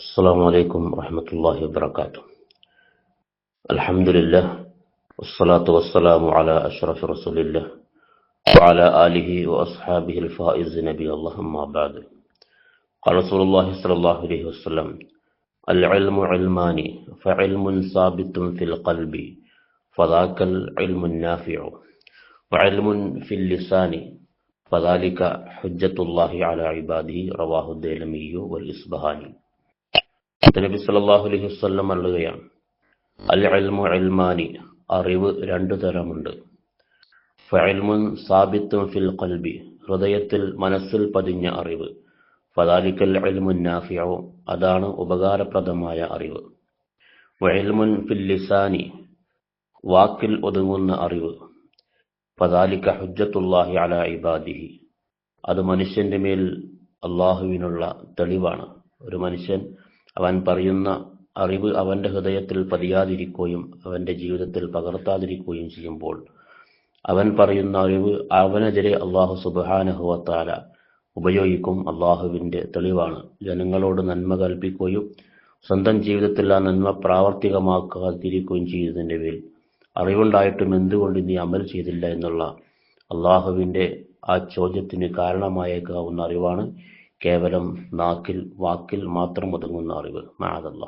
السلام عليكم ورحمة الله وبركاته. الحمد لله والصلاة والسلام على أشرف رسول الله وعلى آله وأصحابه الفائز نبي الله أما بعد. قال رسول الله صلى الله عليه وسلم العلم علمان فعلم ثابت في القلب فذاك العلم النافع وعلم في اللسان فذلك حجة الله على عباده رواه الديلمي والإصبهاني. നബി സല്ലല്ലാഹു അലൈഹി വസല്ലം അള്ളുകയാണ്. അൽ ഇൽമു ഇൽമാനി അറിവ് രണ്ടു തരമുണ്ട്. ഫഇൽമുൻ സാബിത്തും ഫിൽ ഖൽബി ഹൃദയത്തിൽ മനസ്സിൽ പതിഞ്ഞ അറിവ്. ഫദാലിക്കൽ അൽമുൻ നാഫിഉ അതാണ് ഉപകാരപ്രദമായ അറിവ്. വഇൽമുൻ ഫിൽ ലിസാനി വാക്കിൽ ഒതുങ്ങുന്ന അറിവ്. ഫദാലിക ഹുജ്ജത്തുല്ലാഹി അല ഇബാദിഹി അത് മനുഷ്യന്റെ മേൽ അള്ളാഹുവിനുള്ള തെളിവാണ്. ഒരു മനുഷ്യൻ അവൻ പറയുന്ന അറിവ് അവന്റെ ഹൃദയത്തിൽ പതിയാതിരിക്കുകയും അവന്റെ ജീവിതത്തിൽ പകർത്താതിരിക്കുകയും ചെയ്യുമ്പോൾ അവൻ പറയുന്ന അറിവ് അവനെതിരെ അള്ളാഹു സുബാനഹുവത്താല ഉപയോഗിക്കും. അള്ളാഹുവിന്റെ തെളിവാണ്. ജനങ്ങളോട് നന്മ കൽപ്പിക്കുകയും സ്വന്തം ജീവിതത്തിൽ ആ നന്മ പ്രാവർത്തികമാക്കാതിരിക്കുകയും ചെയ്തതിന്റെ പേരിൽ അറിവുണ്ടായിട്ടും എന്തുകൊണ്ട് നീ അമൽ ചെയ്തില്ല എന്നുള്ള അള്ളാഹുവിന്റെ ആ ചോദ്യത്തിന് കാരണമായേക്കാവുന്ന അറിവാണ് കേവലം നാക്കിൽ വാക്കിൽ മാത്രം ഒതുങ്ങുന്ന അറിവ്. മാതല്ല